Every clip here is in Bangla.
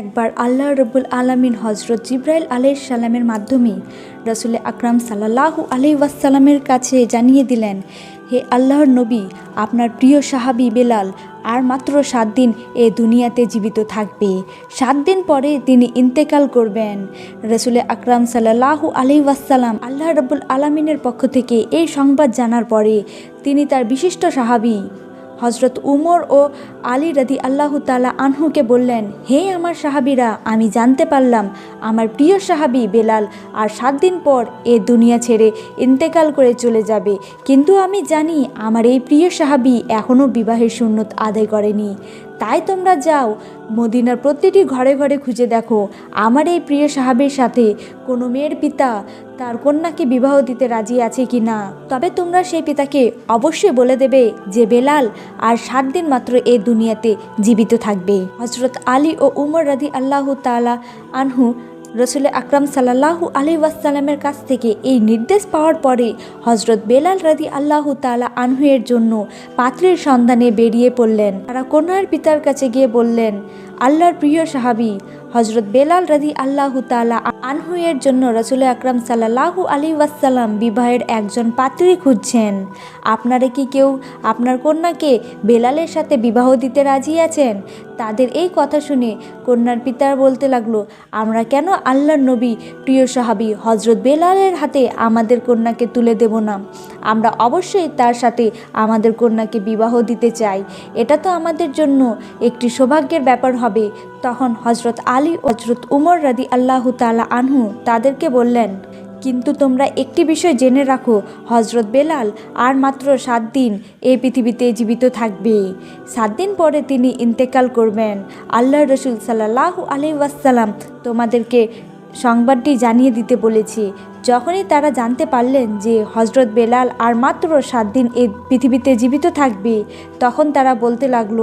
একবার আল্লাহ রব্বুল আলমিন হজরত জিব্রাইল আলাইহিস সালামের মাধ্যমে রসুল আকরাম সাল্লাহু আলি ওয়াসাল্লামের কাছে জানিয়ে দিলেন, হে আল্লাহর নবী, আপনার প্রিয় সাহাবি বেলাল আর মাত্র সাত দিন এ দুনিয়াতে জীবিত থাকবে। সাত দিন পরে তিনি ইন্তেকাল করবেন। রসুল আকরাম সাল্লাহু আলি ওয়াসাল্লাম আল্লাহ রব্বুল আলমিনের পক্ষ থেকে এই সংবাদ জানার পরে তিনি তার বিশিষ্ট সাহাবি হজরত উমর ও আলী রাদি আল্লাহ তালা আনহুকে বললেন, হে আমার সাহাবিরা, আমি জানতে পারলাম, আমার প্রিয় সাহাবি বেলাল আর সাত দিন পর এ দুনিয়া ছেড়ে ইন্তেকাল করে চলে যাবে। কিন্তু আমি জানি, আমার এই প্রিয় সাহাবি এখনও বিবাহের সুন্নত আদায় করেনি। তাই তোমরা যাও। মদিনার প্রতিটি ঘরে ঘরে খুঁজে দেখো। আমার এই প্রিয় সাহাবের সাথে কোনো মেয়ের পিতা তার কন্যাকে বিবাহ দিতে রাজি আছে কি না তবে তোমরা সেই পিতাকে অবশ্যই বলে দেবে যে, বেলাল আর সাত দিন মাত্র এ দুনিয়াতে জীবিত থাকবে। হজরত আলী ও উমর রাদি আল্লাহ তালা আনহু রসুল আকরাম সাল্লাহু আলি ওয়াসাল্লামের কাছ থেকে এই নির্দেশ পাওয়ার পরে হজরত বেলাল রাদি আল্লাহ তালা আনহুয়ের জন্য পাত্রের সন্ধানে বেরিয়ে পড়লেন। তারা কন্যার পিতার কাছে গিয়ে বললেন আল্লাহর প্রিয় সাহাবি হজরত বেলাল রাদি আল্লাহ তালা আনহুয়ের জন্য রসুল আকরাম সাল্লাহু আলী ওয়াসাল্লাম বিবাহের একজন পাত্রী খুঁজছেন। আপনারা কি কেউ আপনার কন্যাকে বেলালের সাথে বিবাহ দিতে রাজি আছেন? তাদের এই কথা শুনে কন্যার পিতার বলতে লাগল, আমরা কেন আল্লাহর নবী প্রিয় সাহাবি হজরত বেলালের হাতে আমাদের কন্যাকে তুলে দেব না? আমরা অবশ্যই তার সাথে আমাদের কন্যাকে বিবাহ দিতে চাই। এটা তো আমাদের জন্য একটি সৌভাগ্যের ব্যাপার হবে। তখন হজরত আলী ও হজরত উমর রাদি আল্লাহ তালা আনহু তাদেরকে বললেন, কিন্তু তোমরা একটি বিষয় জেনে রাখো হজরত বেলাল আর মাত্র সাত দিন এই পৃথিবীতে জীবিত থাকবে। সাত দিন পরে তিনি ইন্তেকাল করবেন। আল্লাহ রসুল সাল্লাহ আলি ওয়াসাল্লাম তোমাদেরকে সংবাদটি জানিয়ে দিতে বলেছি। যখনই তারা জানতে পারলেন যে হজরত বেলাল আর মাত্র সাত দিন এই পৃথিবীতে জীবিত থাকবে, তখন তারা বলতে লাগল,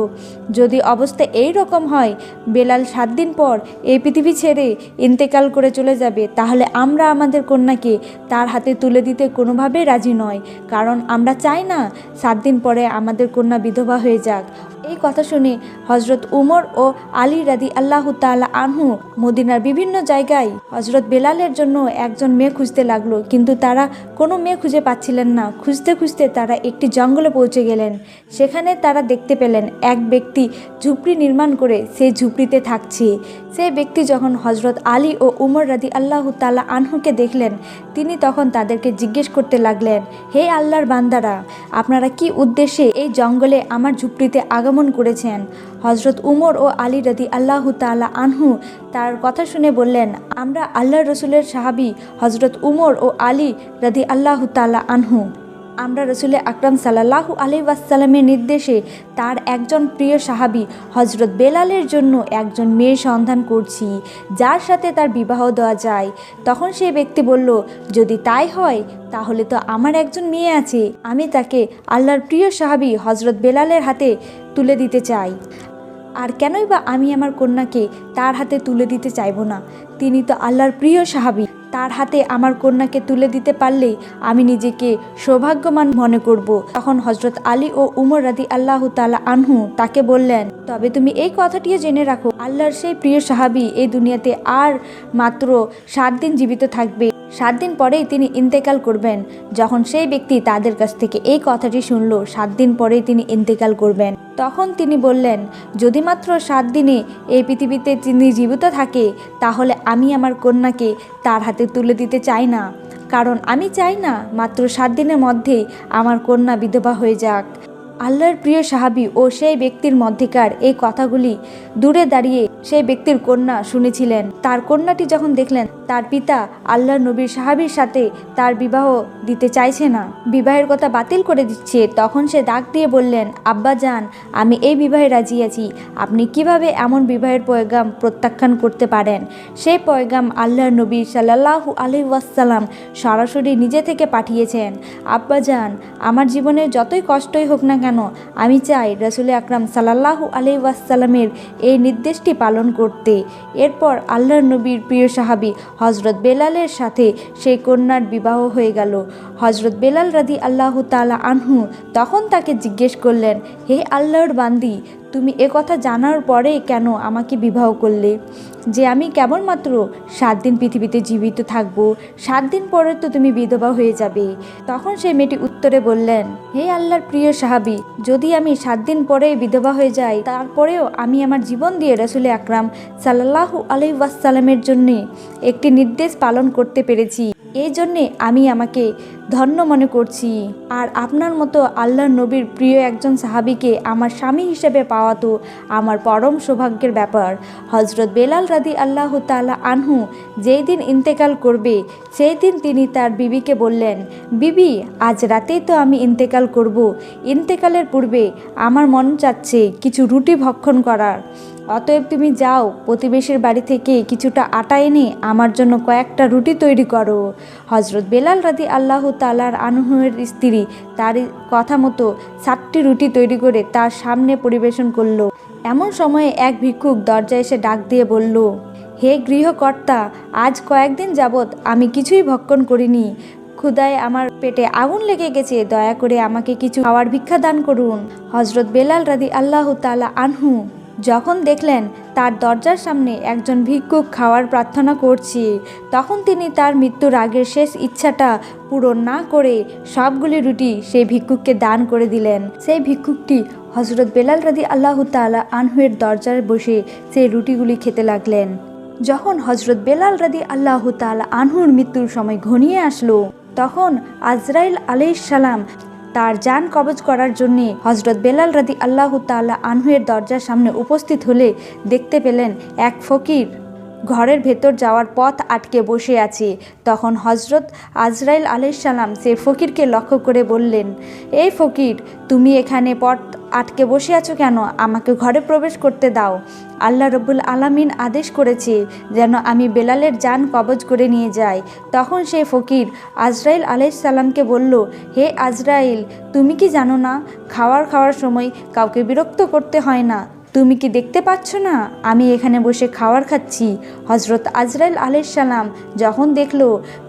যদি অবস্থা এই রকম হয়, বেলাল সাত দিন পর এই পৃথিবী ছেড়ে ইন্তেকাল করে চলে যাবে, তাহলে আমরা আমাদের কন্যাকে তার হাতে তুলে দিতে কোনোভাবেই রাজি নয় কারণ আমরা চাই না সাত দিন পরে আমাদের কন্যা বিধবা হয়ে যাক। এই কথা শুনে হজরত উমর ও আলী রাদি আল্লাহ তালা আনহু মদিনার বিভিন্ন জায়গায় হজরত বেলালের জন্য একজন মেয়ে খুঁজতে লাগল। কিন্তু তারা কোনো মেয়ে খুঁজে পাচ্ছিলেন না। খুঁজতে খুঁজতে তারা একটি জঙ্গলে পৌঁছে গেলেন। সেখানে তারা দেখতে পেলেন এক ব্যক্তি ঝুপড়ি নির্মাণ করে সেই ঝুপড়িতে থাকছে। সেই ব্যক্তি যখন হজরত আলী ও উমর রাদি আল্লাহ তালা আনহুকে দেখলেন, তিনি তখন তাদেরকে জিজ্ঞেস করতে লাগলেন, হে আল্লাহর বান্দারা, আপনারা কি উদ্দেশ্যে এই জঙ্গলে আমার ঝুপড়িতে আগমন করেছেন। হজরত উমর ও আলী রাদি আল্লাহ তালা আনহু তার কথা শুনে বললেন, আমরা আল্লাহ রসুলের সাহাবি হজরত উমর ও আলী রাদি আল্লাহ তালা আনহু। আমরা রসুলের আকরাম সাল্লাহু আলি নির্দেশে তার একজন প্রিয় সাহাবি হজরত বেলালের জন্য একজন মেয়ের সন্ধান করছি, যার সাথে তার বিবাহ দেওয়া যায়। তখন সেই ব্যক্তি বলল, যদি তাই হয়, তাহলে তো আমার একজন মেয়ে আছে। আমি তাকে আল্লাহর প্রিয় সাহাবি হজরত বেলালের হাতে তুলে দিতে চাই। আর কেনই বা আমি আমার কন্যাকে তার হাতে তুলে দিতে চাইব না? তিনি তো আল্লাহর প্রিয় সাহাবি। তার হাতে আমার কন্যাকে তুলে দিতে পারলেই আমি নিজেকে সৌভাগ্যবান মনে করব। তখন হজরত আলী ও উমর রাদি আল্লাহ তালা আনহু তাকে বললেন, তবে তুমি এই কথাটিও জেনে রাখো, আল্লাহর সেই প্রিয় সাহাবি এই দুনিয়াতে আর মাত্র সাত দিন জীবিত থাকবে। সাত দিন পরেই তিনি ইন্তেকাল করবেন। যখন সেই ব্যক্তি তাদের কাছ থেকে এই কথাটি শুনল, সাত দিন পরেই তিনি ইন্তেকাল করবেন। তখন তিনি বললেন, যদি মাত্র সাত দিনে এই পৃথিবীতে তিনি জীবিত থাকে, তাহলে আমি আমার কন্যাকে তার হাতে তুলে দিতে চাই না। কারণ আমি চাই না মাত্র সাত দিনের মধ্যেই আমার কন্যা বিধবা হয়ে যাক। আল্লাহর প্রিয় সাহাবি ও সেই ব্যক্তির মধ্যেকার এই কথাগুলি দূরে দাঁড়িয়ে সেই ব্যক্তির কন্যা শুনেছিলেন। তার কন্যাটি যখন দেখলেন, তার পিতা আল্লাহর নবীর সাহাবির সাথে তার বিবাহ দিতে চাইছে না। বিবাহের কথা বাতিল করে দিচ্ছে। তখন সে ডাক দিয়ে বললেন, আব্বা যান আমি এই বিবাহে রাজি আছি। আপনি কীভাবে এমন বিবাহের পয়গাম প্রত্যাখ্যান করতে পারেন? সেই পয়গাম আল্লাহর নবী সাল্লাহু আলি ওয়াসাল্লাম সরাসরি নিজে থেকে পাঠিয়েছেন। আব্বা যান আমার জীবনে যতই কষ্টই হোক না কেন আমি চাই রসুল আকরাম সাল্লাহু আলি ওয়াসাল্লামের এই নির্দেশটি পালন করতে। এরপর আল্লাহ নবীর প্রিয় সাহাবি হজরত বেলালের সাথে সেই কন্যার বিবাহ হয়ে গেল। হজরত বেলাল রাদি আল্লাহ তালা আনহু তখন তাকে জিজ্ঞেস করলেন, হে আল্লাহর বান্দি তুমি এ কথা জানার পরে কেন আমাকে বিবাহ করলে? যে আমি কেবলমাত্র সাত দিন পৃথিবীতে জীবিত থাকব, সাত দিন পরে তো তুমি বিধবা হয়ে যাবে। তখন সেই মেয়েটি উত্তরে বললেন, হে আল্লাহর প্রিয় সাহাবি, যদি আমি সাত দিন পরে বিধবা হয়ে যাই, তারপরেও আমি আমার জীবন দিয়ে রসুল আকরাম সাল্লাহু ওয়াসাল্লামের জন্য একটি নির্দেশ পালন করতে পেরেছি। এই জন্যে আমি আমাকে ধন্য মনে করছি। আর আপনার মতো আল্লাহর নবীর প্রিয় একজন সাহাবিকে আমার স্বামী হিসেবে পাওয়া তো আমার পরম সৌভাগ্যের ব্যাপার। হজরত বেলাল রাদি আল্লাহ তালা আনহু যেই দিন ইন্তেকাল করবে, সেই দিন তিনি তার বিবিকে বললেন, বিবি, আজ রাতেই তো আমি ইন্তেকাল করব। ইন্তেকালের পূর্বে আমার মন চাচ্ছে কিছু রুটি ভক্ষণ করার। অতএব তুমি যাও, প্রতিবেশীর বাড়ি থেকে কিছুটা আটা এনে আমার জন্য কয়েকটা রুটি তৈরি করো। হজরত বেলাল রাদি আল্লাহ তালার আনহুয়ের স্ত্রী তার কথা মতো সাতটি রুটি তৈরি করে তার সামনে পরিবেশন করল। এমন সময়ে এক ভিক্ষুক দরজায় এসে ডাক দিয়ে বলল, হে গৃহকর্তা, আজ কয়েকদিন যাবৎ আমি কিছুই ভক্ষণ করিনি। ক্ষুদায় আমার পেটে আগুন লেগে গেছে, দয়া করে আমাকে কিছু খাওয়ার ভিক্ষা দান করুন। হজরত বেলাল রাদি আল্লাহ তালা আনহু যখন দেখলেন তার দরজার সামনে একজন ভিক্ষুক খাওয়ার প্রার্থনা করছে, তখন তিনি তার মৃত্যুর আগের শেষ ইচ্ছাটা পূরণ না করে সবগুলি রুটি সেই ভিক্ষুককে দান করে দিলেন। সেই ভিক্ষুকটি হজরত বেলাল রাদি আল্লাহ তালা আনহুয়ের দরজায় বসে সেই রুটিগুলি খেতে লাগলেন। যখন হজরত বেলাল রাদি আল্লাহ তালা আনহুর মৃত্যুর সময় ঘনিয়ে আসলো, তখন আজরাইল আলাইহিস সালাম তার যান কবজ করার জন্য হজরত বেলাল রাদি আল্লাহ তাল্লাহ আনহুয়ের দরজার সামনে উপস্থিত হলে দেখতে পেলেন এক ফকির। ঘরের ভেতর যাওয়ার পথ আটকে বসে আছে। তখন হজরত আজরাইল আলাইসাল্লাম সে ফকিরকে লক্ষ্য করে বললেন, এই ফকির, তুমি এখানে পথ আটকে বসে আছো কেন? আমাকে ঘরে প্রবেশ করতে দাও। আল্লাহ রব্বুল আলামিন আদেশ করেছে যেন আমি বেলালের যান কবজ করে নিয়ে যাই। তখন সে ফকির আজরাইল আলাইসাল্লামকে বলল, হে আজরাইল, তুমি কি জানো না? খাওয়ার খাওয়ার সময় কাউকে বিরক্ত করতে হয় না। তুমি কি দেখতে পাচ্ছ না? আমি এখানে বসে খাওয়ার খাচ্ছি। হজরত আজরাইল আলাইসাল্লাম যখন দেখল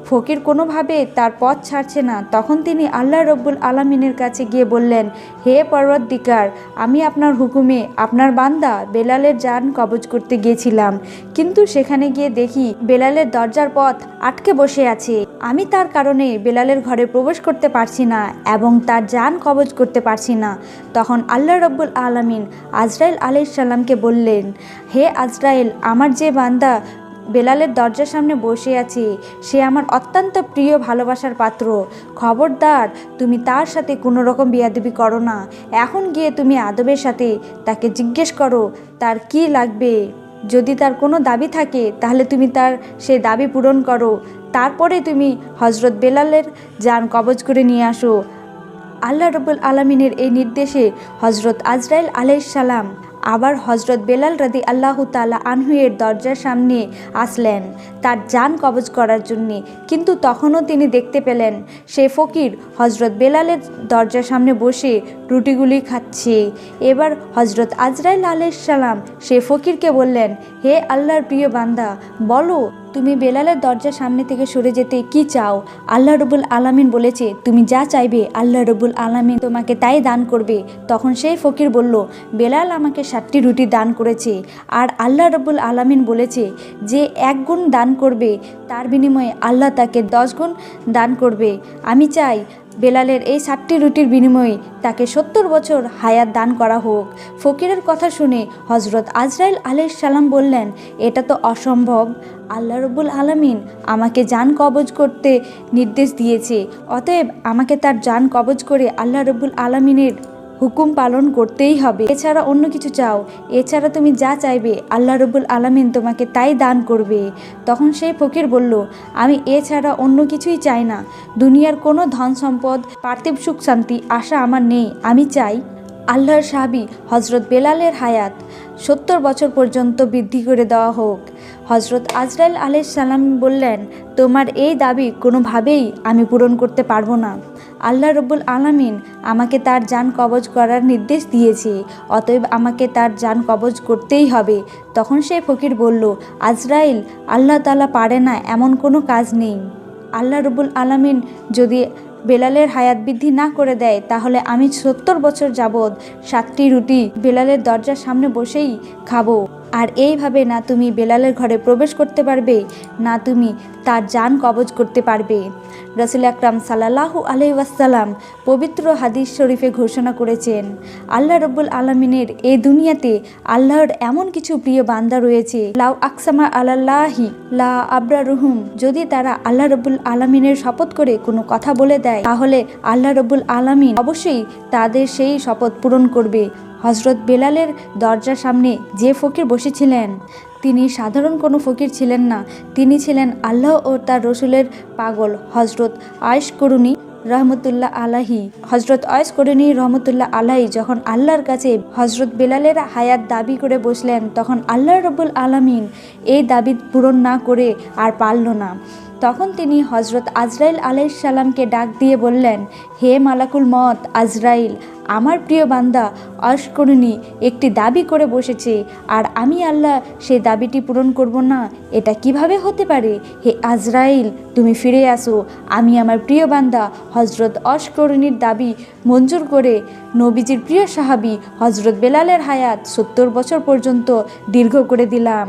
ফকির কোনোভাবে তার পথ ছাড়ছে না, তখন তিনি আল্লাহ রব্বুল আলমিনের কাছে গিয়ে বললেন, হে পর্বতদিকার আমি আপনার হুকুমে আপনার বান্দা বেলালের যান কবজ করতে গিয়েছিলাম। কিন্তু সেখানে গিয়ে দেখি বেলালের দরজার পথ আটকে বসে আছে। আমি তার কারণে বেলালের ঘরে প্রবেশ করতে পারছি না এবং তার যান কবজ করতে পারছি না। তখন আল্লাহ রব্বুল আলমিন আজরাইল আলাইসাল্লামকে বললেন, হে আজরাইল, আমার যে বান্দা বেলালের দরজার সামনে বসে আছে, সে আমার অত্যন্ত প্রিয় ভালোবাসার পাত্র। খবরদার, তুমি তার সাথে কোনো রকম বিয়াদবি করো না। এখন গিয়ে তুমি আদবের সাথে তাকে জিজ্ঞেস করো, তার কি লাগবে? যদি তার কোনো দাবি থাকে, তাহলে তুমি তার সে দাবি পূরণ করো। তারপরে তুমি হজরত বেলালের যান কবজ করে নিয়ে আসো। আল্লাহ রবুল আলমিনের এই নির্দেশে হজরত আজরাইল আলাইসালাম আবার হজরত বেলাল রাদি আল্লাহ তালা আনহুয়ের দরজার সামনে আসলেন। তার যান কবজ করার জন্যে। কিন্তু তখনও তিনি দেখতে পেলেন, সে ফকির হজরত বেলালের দরজার সামনে বসে রুটিগুলি খাচ্ছে। এবার হজরত আজরাইল আলাইসালাম সে ফকিরকে বললেন, হে আল্লাহর প্রিয় বান্দা, বলো তুমি বেলালের দরজার সামনে থেকে সরে যেতে কি চাও? আল্লাহ রবুল আলামিন বলেছে, তুমি যা চাইবে আল্লাহ রবুল আলামিন তোমাকে তাই দান করবে। তখন সেই ফকির বলল, বেলাল আমাকে সাতটি রুটি দান করেছে। আর আল্লাহ রবুল আলামিন বলেছে, যে এক গুণ দান করবে, তার বিনিময়ে আল্লাহ তাকে দশ গুণ দান করবে। আমি চাই বেলালের এই সাতটি রুটির বিনিময়ে তাকে সত্তর বছর হায়াত দান করা হোক। ফকিরের কথা শুনে হজরত আজরাইল আলহ সালাম বললেন, এটা তো অসম্ভব। আল্লাহ রবুল আলমিন আমাকে যান কবজ করতে নির্দেশ দিয়েছে। অতএব আমাকে তার যান কবজ করে আল্লাহ রবুল আলমিনের হুকুম পালন করতেই হবে। এছাড়া অন্য কিছু চাও। এছাড়া তুমি যা চাইবে, আল্লাহ রবুল আলমিন তোমাকে তাই দান করবে। তখন সেই ফকির বলল, আমি এছাড়া অন্য কিছুই চাই না। দুনিয়ার কোনো ধন সম্পদ, পার্থিব সুখ শান্তি, আশা আমার নেই। আমি চাই আল্লাহর সাহাবি হজরত বেলালের হায়াত। সত্তর বছর পর্যন্ত বৃদ্ধি করে দেওয়া হোক। হজরত আজরাইল আলাইহিস সালাম বললেন, তোমার এই দাবি কোনোভাবেই আমি পূরণ করতে পারব না। আল্লাহ রব্বুল আলামিন আমাকে তার যান কবজ করার নির্দেশ দিয়েছে। অতএব আমাকে তার যান কবজ করতেই হবে। তখন সে ফকির বলল, আজরাইল, আল্লাহ তালা পারে না, এমন কোনো কাজ নেই। আল্লাহ রব্বুল আলামিন যদি বেলালের হায়াত বৃদ্ধি না করে দেয়, তাহলে আমি সত্তর বছর যাবৎ সাতটি রুটি বেলালের দরজার সামনে বসেই খাব। আর এইভাবে না তুমি বেলালের ঘরে প্রবেশ করতে পারবে, না তুমি তার যান কবজ করতে পারবে। রসুল আকরাম সাল্লাহু আলহিউসাল্লাম পবিত্র হাদিস শরীফে ঘোষণা করেছেন, আল্লাহ রব্বুল আলমিনের এই দুনিয়াতে আল্লাহর এমন কিছু প্রিয় বান্দা রয়েছে, লাউ আকসামা আল্লাহি লা আবরা রুহুম যদি তারা আল্লাহ রব্বুল আলমিনের শপথ করে কোনো কথা বলে দেয়, তাহলে আল্লাহ রব্বুল আলমিন অবশ্যই তাদের সেই শপথ পূরণ করবে। হজরত বেলালের দরজার সামনে যে ফকির বসেছিলেন, তিনি সাধারণ কোনো ফকির ছিলেন না। তিনি ছিলেন আল্লাহ ও তার রসুলের পাগল হজরত আয়েশ করুনি রহমতুল্লাহ আলাহি হজরত অয়স করিনী রহমতুল্লাহ আলাহি যখন আল্লাহর কাছে হজরত বেলালের হায়াত দাবি করে বসলেন, তখন আল্লাহ রব্বুল আলামিন এই দাবি পূরণ না করে আর পারল না। তখন তিনি হজরত আজরাইল আলাইসাল্লামকে ডাক দিয়ে বললেন, হে মালাকুল মত আজরাইল, আমার প্রিয় বান্দা অস্করণী একটি দাবি করে বসেছে, আর আমি আল্লাহ সেই দাবিটি পূরণ করব না, এটা কীভাবে হতে পারে? হে আজরাইল, তুমি ফিরে আসো, আমি আমার প্রিয় বান্দা হজরত অস্করণীর দাবি মঞ্জুর করে নবীজির প্রিয় সাহাবি হজরত বেলালের হায়াত সত্তর বছর পর্যন্ত দীর্ঘ করে দিলাম।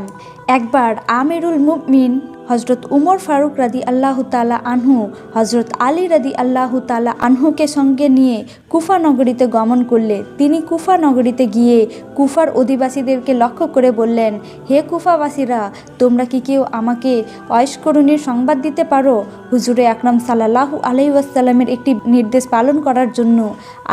একবার আমেরুল মুমিন হজরত উমর ফারুক রাদি আল্লাহ তালা আনহু হজরত আলী রাদি আল্লাহ তালা আনহুকে সঙ্গে নিয়ে কুফা নগরীতে গমন করলে। তিনি কুফা নগরীতে গিয়ে কুফার অধিবাসীদেরকে লক্ষ্য করে বললেন, হে কুফাবাসীরা, তোমরা কি কেউ আমাকে অয়স্করণীর সংবাদ দিতে পারো? হুজুরে আকরাম সাল্লাহু আলহিউসাল্লামের একটি নির্দেশ পালন করার জন্য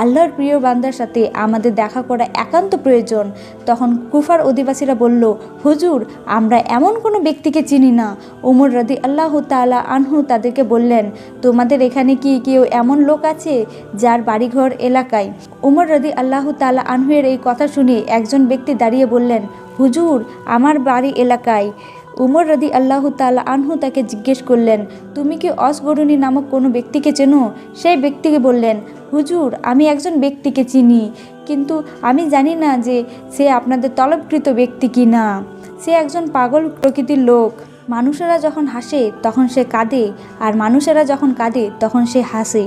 আল্লাহর প্রিয় বান্দার সাথে আমাদের দেখা করা একান্ত প্রয়োজন। তখন কুফার অধিবাসীরা বলল, হুজুর আমরা এমন কোনো ব্যক্তিকে চিনি না। উমর রদি আল্লাহ তালা আনহু তাদেরকে বললেন, তোমাদের এখানে কি কেউ এমন লোক আছে যার বাড়িঘর এলাকায়? উমর রদি আল্লাহ তালা আনহুয়ের এই কথা শুনে একজন ব্যক্তি দাঁড়িয়ে বললেন, হুজুর, আমার বাড়ি এলাকায়। উমর রদি আল্লাহ তালা আনহু তাকে জিজ্ঞেস করলেন, তুমি কি অসগরুণী নামক কোনো ব্যক্তিকে চেনো? সেই ব্যক্তিকে বললেন, হুজুর, আমি একজন ব্যক্তিকে চিনি, কিন্তু আমি জানি না যে সে আপনাদের তলবকৃত ব্যক্তি কি না সে একজন পাগল প্রকৃতির লোক, মানুষেরা যখন হাসে তখন সে কাঁদে, আর মানুষেরা যখন কাঁদে তখন সে হাসে।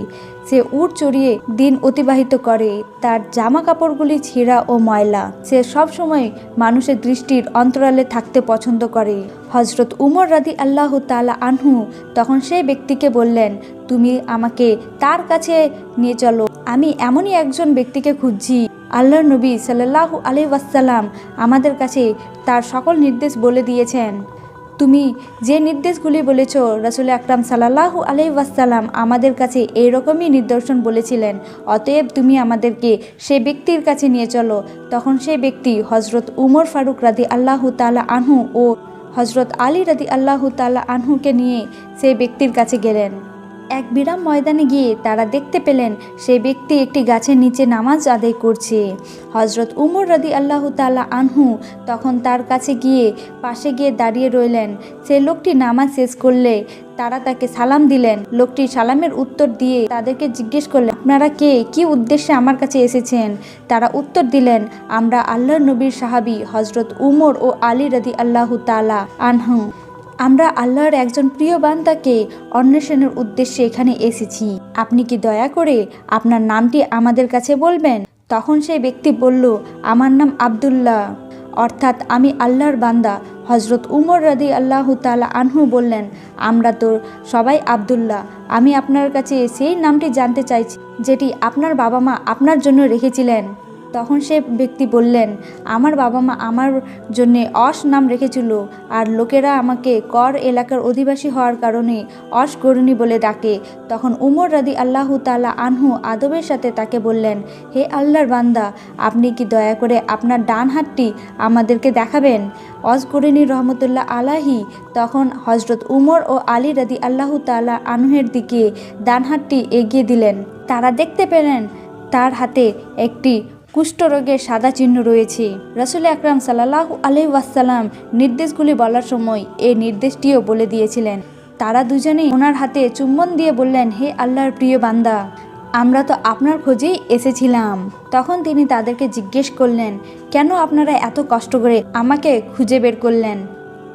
সে উট চড়িয়ে দিন অতিবাহিত করে, তার জামা কাপড়গুলি ছেঁড়া ও ময়লা। সে সব সময় মানুষের দৃষ্টির অন্তরালে থাকতে পছন্দ করে। হজরত উমর রাদি আল্লাহ তালা আনহু তখন সেই ব্যক্তিকে বললেন, তুমি আমাকে তার কাছে নিয়ে চলো। আমি এমনই একজন ব্যক্তিকে খুঁজছি আল্লাহর নবী সাল্লাহু আলি ওয়াসাল্লাম আমাদের কাছে তার সকল নির্দেশ বলে দিয়েছেন। তুমি যে নির্দেশগুলি বলেছ, রসুল আকরাম সাল্লাহু আলাই ওয়াসাল্লাম আমাদের কাছে এইরকমই নিদর্শন বলেছিলেন। অতএব তুমি আমাদেরকে সে ব্যক্তির কাছে নিয়ে চলো। তখন সে ব্যক্তি হজরত উমর ফারুক রাদি আল্লাহ তালা আনহু ও হজরত আলী রাদি আল্লাহ তালা আনহুকে নিয়ে সেই ব্যক্তির কাছে গেলেন। এক বিরাম ময়দানে গিয়ে তারা দেখতে পেলেন সেই ব্যক্তি একটি গাছের নিচে নামাজ আদায় করছে। হজরত উমর রদি আল্লাহ তাল্লাহ আনহু তখন তার কাছে গিয়ে পাশে গিয়ে দাঁড়িয়ে রইলেন। সে লোকটি নামাজ শেষ করলে তারা তাকে সালাম দিলেন। লোকটি সালামের উত্তর দিয়ে তাদেরকে জিজ্ঞেস করলেন, আপনারা কে? কি উদ্দেশ্যে আমার কাছে এসেছেন? তারা উত্তর দিলেন, আমরা আল্লাহ নবীর সাহাবি হজরত উমর ও আলী রদি আল্লাহ তালা আনহু। আমরা আল্লাহর একজন প্রিয় বান্দাকে অন্বেষণের উদ্দেশ্যে এখানে এসেছি। আপনি কি দয়া করে আপনার নামটি আমাদের কাছে বলবেন? তখন সেই ব্যক্তি বলল, আমার নাম আবদুল্লাহ। অর্থাৎ আমি আল্লাহর বান্দা। হজরত উমর রাদি আল্লাহ তালা আনহু বললেন, আমরা তো সবাই আবদুল্লাহ। আমি আপনার কাছে সেই নামটি জানতে চাইছি, যেটি আপনার বাবা মা আপনার জন্য রেখেছিলেন। তখন সে ব্যক্তি বললেন, আমার বাবা মা আমার জন্যে অস নাম রেখেছিল আর লোকেরা আমাকে কর এলাকার অধিবাসী হওয়ার কারণে অস করুণী বলে ডাকে। তখন উমর রাদি আল্লাহ তালা আনহু আদবের সাথে তাকে বললেন, হে আল্লাহর বান্দা, আপনি কি দয়া করে আপনার ডান হাতটি আমাদেরকে দেখাবেন? অজগরিনী রহমতুল্লাহ আলাহি তখন হজরত উমর ও আলী রাদি আল্লাহ তালা আনহের দিকে ডান হাতটি এগিয়ে দিলেন। তারা দেখতে পেলেন তার হাতে একটি কুষ্ঠরোগের সাদা চিহ্ন রয়েছে। রসুল আকরাম সাল্লাহ আলি ওয়াসাল্লাম নির্দেশগুলি বলার সময় এই নির্দেশটিও বলে দিয়েছিলেন। তারা দুজনেই ওনার হাতে চুম্বন দিয়ে বললেন, হে আল্লাহর প্রিয় বান্দা, আমরা তো আপনার খোঁজেই এসেছিলাম। তখন তিনি তাদেরকে জিজ্ঞেস করলেন, কেন আপনারা এত কষ্ট করে আমাকে খুঁজে বের করলেন?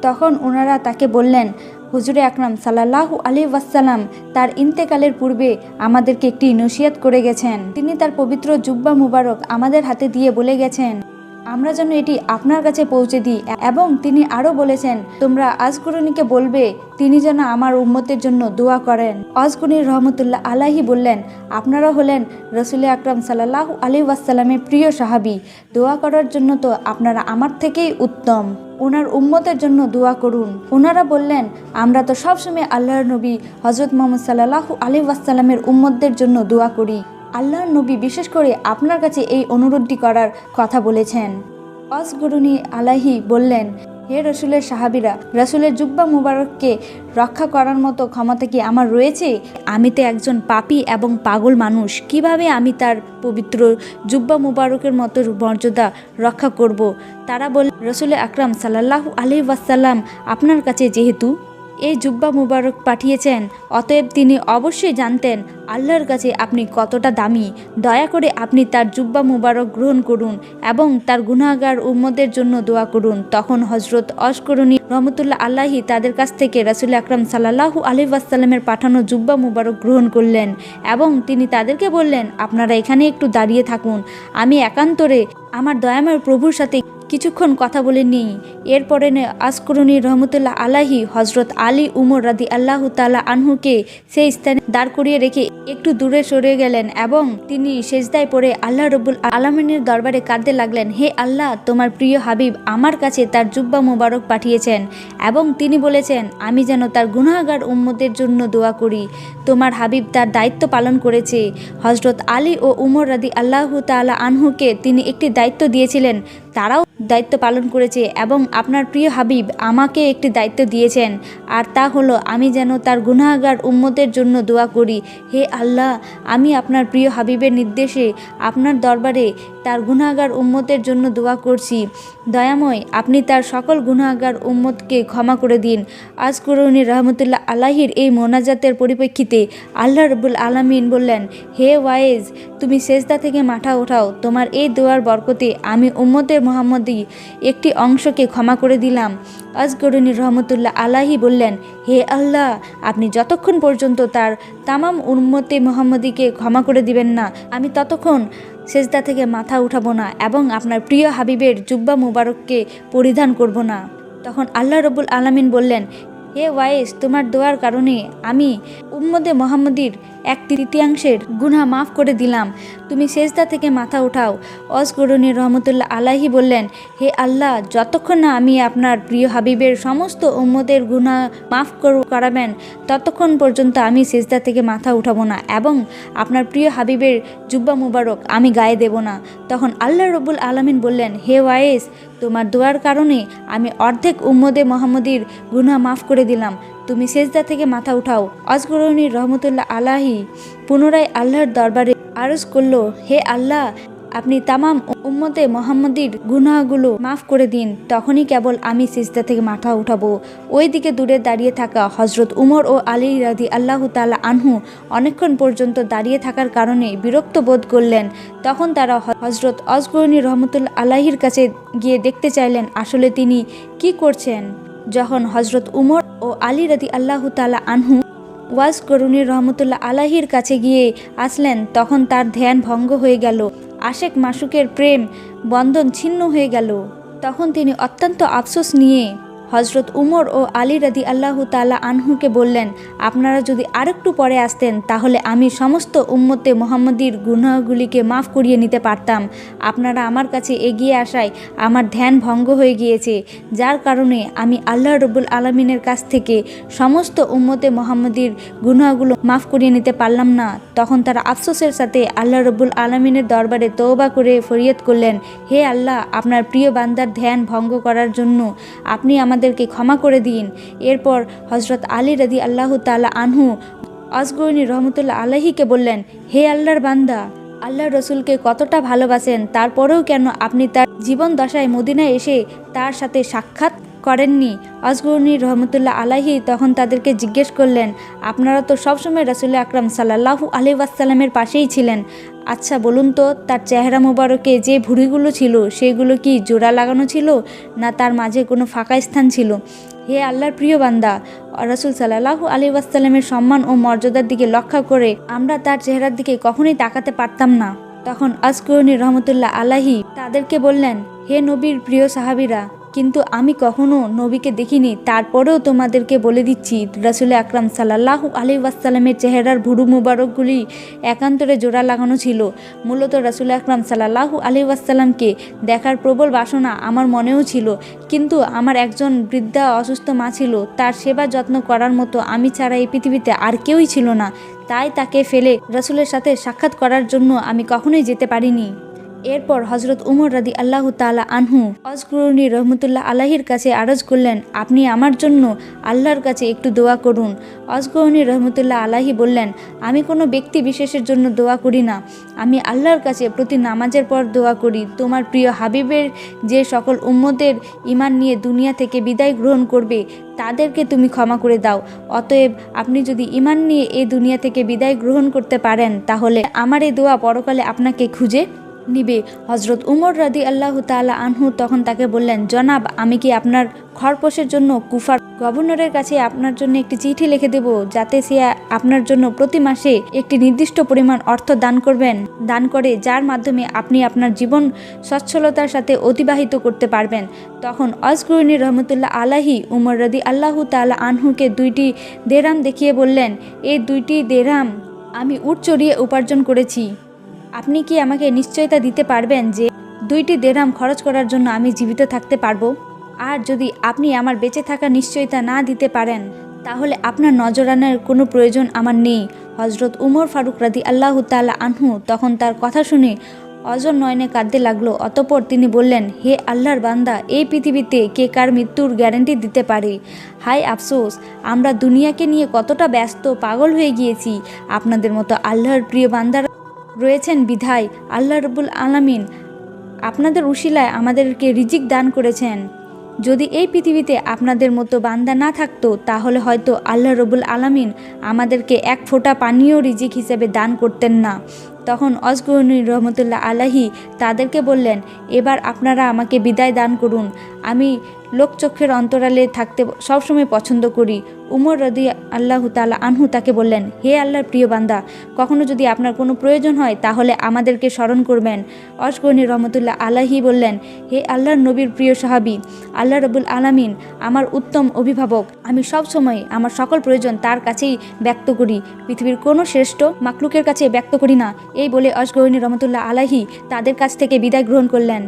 তখন ওনারা তাকে বললেন হুজুরে আকরাম সাল্লাহ আলী ওয়াসাল্লাম তার ইন্তেকালের পূর্বে আমাদেরকে একটি নসিয়াত করে গেছেন। তিনি তার পবিত্র জুব্বা মুবারক আমাদের হাতে দিয়ে বলে গেছেন আমরা যেন এটি আপনার কাছে পৌঁছে দিই। এবং তিনি আরও বলেছেন, তোমরা আজকুরুনিকে বলবে, তিনি যেন আমার উম্মতের জন্য দোয়া করেন। অজগুনি রহমতুল্লাহ আলাহি বললেন, আপনারা হলেন রসুল আকরাম সাল্লাহ আলী ওয়াসাল্লামের প্রিয় সাহাবি। দোয়া করার জন্য তো আপনারা আমার থেকেই উত্তম। ওনার উম্মতের জন্য দোয়া করুন। ওনারা বললেন, আমরা তো সবসময় আল্লাহর নবী হজরত মোহাম্মদ সাল্লাহ আলী ওয়াসাল্লামের উম্মতদের জন্য দোয়া করি। আল্লাহর নবী বিশেষ করে আপনার কাছে এই অনুরোধটি করার কথা বলেছেন। অসগরুনি আলাহি বললেন, হে রসুলের সাহাবিরা, রসুলের জুব্বা মুবারককে রক্ষা করার মতো ক্ষমতা কি আমার রয়েছে? আমি তো একজন পাপী এবং পাগল মানুষ। কীভাবে আমি তার পবিত্র জুব্বা মুবারকের মতো মর্যাদা রক্ষা করব। তারা বল রসুলের আকরাম সাল্লাহ আলি ওয়াসাল্লাম আপনার কাছে যেহেতু এই জুব্বা মুবারক পাঠিয়েছেন, অতএব তিনি অবশ্যই জানতেন আল্লাহর কাছে আপনি কতটা দামি। দয়া করে আপনি তার জুব্বা মুবারক গ্রহণ করুন এবং তার গুনাগার উম্মদের জন্য দোয়া করুন। তখন হজরত অস্করণী রহমতুল্লাহ আল্লাহি তাদের কাছ থেকে রাসুল আকরাম সাল্লাহু আলি ওয়াসাল্লামের পাঠানো জুব্বা মুবারক গ্রহণ করলেন এবং তিনি তাদেরকে বললেন, আপনারা এখানে একটু দাঁড়িয়ে থাকুন। আমি একান্তরে আমার দয়াময় প্রভুর সাথে কিছুক্ষণ কথা বলে নিই এরপরে আসকরুনি রহমতুল্লাহ আলাহি হজরত আলী উমর রাদি আল্লাহ তালা আনহুকে সেই স্থানে দাঁড় করিয়ে রেখে একটু দূরে সরে গেলেন এবং তিনি সেজদায় পড়ে আল্লাহ রবুল আলমিনের দরবারে কাঁদতে লাগলেন, হে আল্লাহ, তোমার প্রিয় হাবিব আমার কাছে তার জুব্বা মুবারক পাঠিয়েছেন এবং তিনি বলেছেন, আমি যেন তার গুনাহগার উম্মদের জন্য দোয়া করি। তোমার হাবিব তার দায়িত্ব পালন করেছে। হজরত আলী ও উমর রাদি আল্লাহ তালা আনহুকে তিনি একটি দায়িত্ব দিয়েছিলেন। তারাও দায়িত্ব পালন করেছে এবং আপনার প্রিয় হাবিব আমাকে একটি দায়িত্ব দিয়েছেন। আর তা হলো, আমি যেন তার গুনাহগার উম্মতের জন্য দোয়া করি। হে আল্লাহ, আমি আপনার প্রিয় হাবিবের নির্দেশে আপনার দরবারে তার গুনাহগার উম্মতের জন্য দোয়া করছি। দয়াময়, আপনি তার সকল গুনাহগার উম্মতকে ক্ষমা করে দিন। আজ করুনি রহমতুল্লাহ আলাহির এই মোনাজাতের পরিপ্রেক্ষিতে আল্লাহ রবুল আলমিন বললেন, হে ওয়াইজ তুমি সেজদা থেকে মাথা ওঠাও। তোমার এই দোয়ার বরকতে আমি উম্মতের মোহাম্মদী একটি অংশকে ক্ষমা করে দিলাম। আজগরুনি রহমতুল্লাহ আলাহি বললেন, হে আল্লাহ, আপনি যতক্ষণ পর্যন্ত তার তামাম উম্মতে মোহাম্মদীকে ক্ষমা করে দিবেন না, আমি ততক্ষণ সেজদা থেকে মাথা উঠাবো না এবং আপনার প্রিয় হাবিবের জুব্বা মুবারককে পরিধান করব না। তখন আল্লাহ রবুল আলামিন বললেন হে ওয়াইস, তোমার দোয়ার কারণে আমি উম্মদে মোহাম্মদীর এক তৃতীয়াংশের গুনা মাফ করে দিলাম। তুমি সেজদা থেকে মাথা উঠাও। অজগরণী রহমতুল্লাহ আলাহি বললেন, হে আল্লাহ, যতক্ষণ না আমি আপনার প্রিয় হাবিবের সমস্ত উম্মদের গুনা মাফ করাবেন, ততক্ষণ পর্যন্ত আমি সেজদা থেকে মাথা উঠাবো না এবং আপনার প্রিয় হাবিবের জুব্বা মুবারক আমি গায়ে দেব না। তখন আল্লাহ রবুল আলমিন বললেন, হে ওয়াইস তোমার দোয়ার কারণে আমি অর্ধেক উম্মদে মোহাম্মদীর গুনা মাফ করে দিলাম। তুমি সেজদা থেকে মাথা উঠাও। অজগরণী রহমতুল্লাহ আলাহি পুনরায় আল্লাহর দরবারে আরজ করল, হে আল্লাহ আপনি তামাম উম্মতে মোহাম্মদীর গুনাহগুলো মাফ করে দিন, তখনই কেবল আমি সিজদা থেকে মাথা উঠাবো। ওই দিকে দূরে দাঁড়িয়ে থাকা হজরত উমর ও আলী রাধি আল্লাহ তালা আনহু অনেকক্ষণ পর্যন্ত দাঁড়িয়ে থাকার কারণে বিরক্ত বোধ করলেন। তখন তারা হজরত অজগরণী রহমতুল্লা আলাহির কাছে গিয়ে দেখতে চাইলেন, আসলে তিনি কি করছেন? যখন হজরত উমর ও আলী রাদি আল্লাহ তালা আনহু ওয়াজ করুণী রহমতুল্লাহ আলাহির কাছে গিয়ে আসলেন। তখন তার ধ্যান ভঙ্গ হয়ে গেল। আশেক মাসুকের প্রেম, বন্ধন ছিন্ন হয়ে গেল। তখন তিনি অত্যন্ত আফসোস নিয়ে হজরত উমর ও আলী রাদি আল্লাহ তালা আনহুকে বললেন, আপনারা যদি আরেকটু পরে আসতেন, তাহলে আমি সমস্ত উম্মতে মোহাম্মদীর গুনাহগুলিকে মাফ করিয়ে নিতে পারতাম। আপনারা আমার কাছে এগিয়ে আসায় আমার ধ্যান ভঙ্গ হয়ে গিয়েছে। যার কারণে আমি আল্লাহ রবুল আলমিনের কাছ থেকে সমস্ত উম্মতে মোহাম্মদীর গুনাহগুলো মাফ করিয়ে নিতে পারলাম না। তখন তারা আফসোসের সাথে আল্লাহ রবুল আলমিনের দরবারে তৌবা করে ফরিয়াদ করলেন, হে আল্লাহ, আপনার প্রিয় বান্দার ধ্যান ভঙ্গ করার জন্য আপনি আমাদের আমাদেরকে ক্ষমা করে দিন। এরপর হজরত আলী রদি আল্লাহ তালা আনহু অজগরণী রহমতুল্লাহ আলাহিকে বললেন, হে আল্লাহর বান্দা আল্লাহ রসুলকে কতটা ভালোবাসেন, তারপরেও কেন আপনি তার জীবন দশায় মদিনায় এসে তার সাথে সাক্ষাৎ করেননি? অজগরণী রহমতুল্লাহ আলাহি তখন তাদেরকে জিজ্ঞেস করলেন, আপনারা তো সবসময় রসুল্লাহ আকরাম সাল্লাহু আলি ওয়াসাল্লামের পাশেই ছিলেন আচ্ছা বলুন তো, তার চেহারা মোবারকে যে ভুঁড়িগুলো ছিল, সেগুলো কি জোড়া লাগানো ছিল, না তার মাঝে কোনো ফাঁকা স্থান ছিল? হে আল্লাহর প্রিয় বান্দা, রসুল সাল্লাহু আলী ওয়াসাল্লামের সম্মান ও মর্যাদার দিকে লক্ষ্য করে আমরা তার চেহারার দিকে কখনোই তাকাতে পারতাম না। তখন আজকরণী রহমতুল্লাহ আলাহি তাদেরকে বললেন, হে নবীর প্রিয় সাহাবিরা কিন্তু আমি কখনো নবীকে দেখিনি। তারপরেও তোমাদেরকে বলে দিচ্ছি, রাসুল আকরাম সাল্লাহু আলি ওয়াসাল্লামের চেহারার ভুরু মুবারকগুলি একান্তরে জোড়া লাগানো ছিল। মূলত রাসুল আকরাম সাল্লাহু আলি ওয়াসাল্লামকে দেখার প্রবল বাসনা আমার মনেও ছিল। কিন্তু আমার একজন বৃদ্ধা অসুস্থ মা ছিল, তার সেবা যত্ন করার মতো আমি ছাড়া এই পৃথিবীতে আর কেউই ছিল না। তাই তাকে ফেলে রাসুলের সাথে সাক্ষাৎ করার জন্য আমি কখনোই যেতে পারিনি। এরপর হজরত উমর রাদি আল্লাহ তালা আনহু অজকুরুনি রহমতুল্লাহ আলাহির কাছে আরজ করলেন, আপনি আমার জন্য আল্লাহর কাছে একটু দোয়া করুন। অজকুরুনি রহমতুল্লাহ আলাহি বললেন, আমি কোনো ব্যক্তি বিশেষের জন্য দোয়া করি না। আমি আল্লাহর কাছে প্রতি নামাজের পর দোয়া করি। তোমার প্রিয় হাবিবের যে সকল উম্মদের ইমান নিয়ে দুনিয়া থেকে বিদায় গ্রহণ করবে, তাদেরকে তুমি ক্ষমা করে দাও। অতএব আপনি যদি ইমান নিয়ে এই দুনিয়া থেকে বিদায় গ্রহণ করতে পারেন, তাহলে আমার এই দোয়া পরকালে আপনাকে খুঁজে নিবে। হজরত উমর রাদি আল্লাহ তালা আনহু তখন তাকে বললেন, জনাব, আমি কি আপনার খরপোশের জন্য কুফার গভর্নরের কাছে আপনার জন্য একটি চিঠি লিখে দেব, যাতে সে আপনার জন্য প্রতি মাসে একটি নির্দিষ্ট পরিমাণ অর্থ দান করবেন? দান করে যার মাধ্যমে আপনি আপনার জীবন সচ্ছলতার সাথে অতিবাহিত করতে পারবেন। তখন অজগুরিনী রহমতুল্লাহ আলাহি উমর রদি আল্লাহ তালা আনহুকে দুইটি দেরাম দেখিয়ে বললেন, এই দুইটি দেরাম আমি উট চড়িয়ে উপার্জন করেছি। আপনি কি আমাকে নিশ্চয়তা দিতে পারবেন যে দুইটি দেরাম খরচ করার জন্য আমি জীবিত থাকতে পারব? আর যদি আপনি আমার বেঁচে থাকার নিশ্চয়তা না দিতে পারেন, তাহলে আপনার নজরানের কোনো প্রয়োজন আমার নেই। হজরত উমর ফারুক রাদি আল্লাহ তাল্লাহ আনহু তখন তার কথা শুনে অজর নয়নে কাঁদতে লাগল। অতপর তিনি বললেন, হে আল্লাহর বান্দা, এই পৃথিবীতে কে কার মৃত্যুর গ্যারেন্টি দিতে পারে? হাই আফসোস, আমরা দুনিয়াকে নিয়ে কতটা ব্যস্ত, পাগল হয়ে গিয়েছি। আপনাদের মতো আল্লাহর প্রিয় বান্দারা রয়েছেন বিধায় আল্লাহ রবুল আলামিন। আপনাদের উশিলায় আমাদেরকে রিজিক দান করেছেন। যদি এই পৃথিবীতে আপনাদের মতো বান্দা না থাকতো, তাহলে হয়তো আল্লাহ রবুল আলামিন আমাদেরকে এক ফোঁটা পানীয় রিজিক হিসেবে দান করতেন না। তখন অজগরনী রহমতুল্লাহ আলাহি তাদেরকে বললেন, এবার আপনারা আমাকে বিদায় দান করুন। আমি লোকচক্ষের অন্তরালে থাকতে সবসময় পছন্দ করি। উমর রদি আল্লাহ তালা আনহু তাকে বললেন, হে আল্লাহর প্রিয় বান্দা, কখনো যদি আপনার কোনো প্রয়োজন হয় তাহলে আমাদেরকে স্মরণ করবেন। অজগরনী রহমতুল্লাহ আলাহি বললেন, হে আল্লাহর নবীর প্রিয় সাহাবি, আল্লাহ রবুল আলামিন আমার উত্তম অভিভাবক। আমি সব সময় আমার সকল প্রয়োজন তার কাছেই ব্যক্ত করি। পৃথিবীর কোনো শ্রেষ্ঠ মাকলুকের কাছে ব্যক্ত করি না। এই বলে অশগ্রহণী রহমতুল্লাহ আলাহি তাদের কাছ থেকে বিদায় গ্রহণ করলেন।